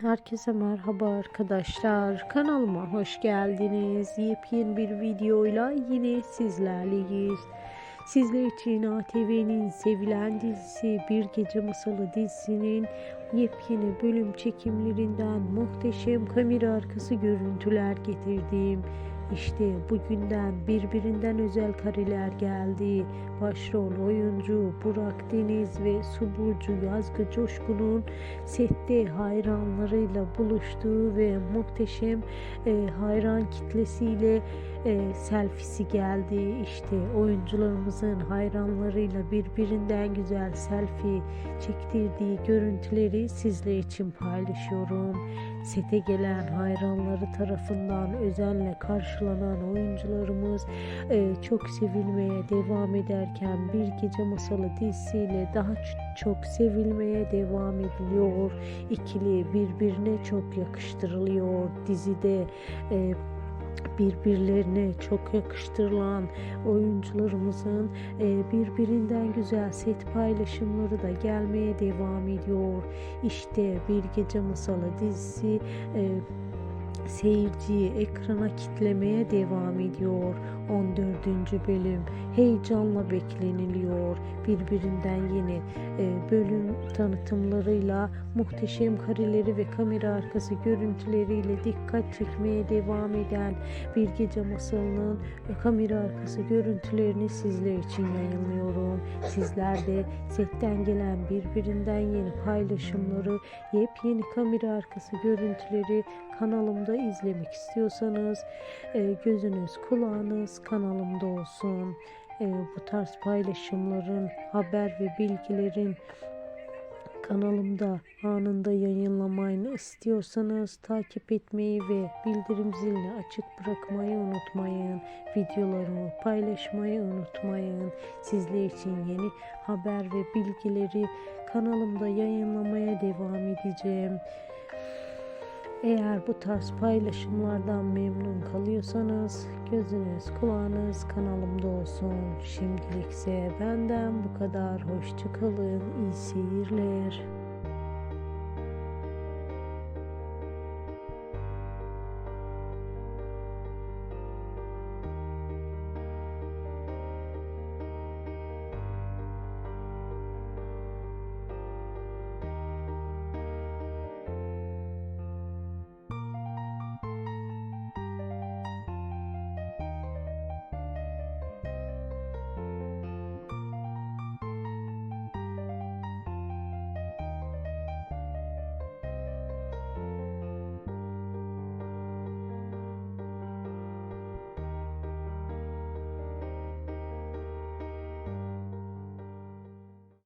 Herkese merhaba arkadaşlar. Kanalıma hoş geldiniz. Yepyeni bir videoyla yine sizlerleyiz. Sizler için ATV'nin sevilen dizisi Bir Gece Masalı dizisinin yepyeni bölüm çekimlerinden muhteşem kamera arkası görüntüler getirdim. İşte bugünden birbirinden özel kareler geldi. Başrol oyuncu Burak Deniz ve Suburcu Yazgı Coşkun'un sette hayranlarıyla buluştuğu ve muhteşem e, hayran kitlesiyle e, selfisi geldi. İşte oyuncularımızın hayranlarıyla birbirinden güzel selfie çektirdiği görüntüleri sizler için paylaşıyorum. Sete gelen hayranları tarafından özenle karşılanan oyuncularımız e, çok sevilmeye devam ederken Bir Gece Masalı dizisiyle daha çok sevilmeye devam ediliyor. İkili birbirine çok yakıştırılıyor. Dizide e, birbirlerine çok yakıştırılan oyuncularımızın e, birbirinden güzel set paylaşımları da gelmeye devam ediyor. İşte Bir Gece Masalı dizisi e, seyirciyi ekrana kitlemeye devam ediyor. 14. bölüm heyecanla bekleniliyor. Birbirinden yeni e, bölüm tanıtımlarıyla muhteşem kareleri ve kamera arkası görüntüleriyle dikkat çekmeye devam eden Bir Gece Masalı'nın e, kamera arkası görüntülerini sizler için yayınlıyorum. Sizler de setten gelen birbirinden yeni paylaşımları, yepyeni kamera arkası görüntüleri kanalımda izlemek istiyorsanız e, gözünüz kulağınız kanalımda olsun. E, bu tarz paylaşımların, haber ve bilgilerin kanalımda anında yayınlamayını istiyorsanız takip etmeyi ve bildirim zilini açık bırakmayı unutmayın. Videolarımı paylaşmayı unutmayın. Sizler için yeni haber ve bilgileri kanalımda yayınlamaya devam edeceğim. Eğer bu tarz paylaşımlardan memnun kalıyorsanız gözünüz kulağınız kanalımda olsun. Şimdilikse benden bu kadar. Hoşçakalın. İyi seyirler.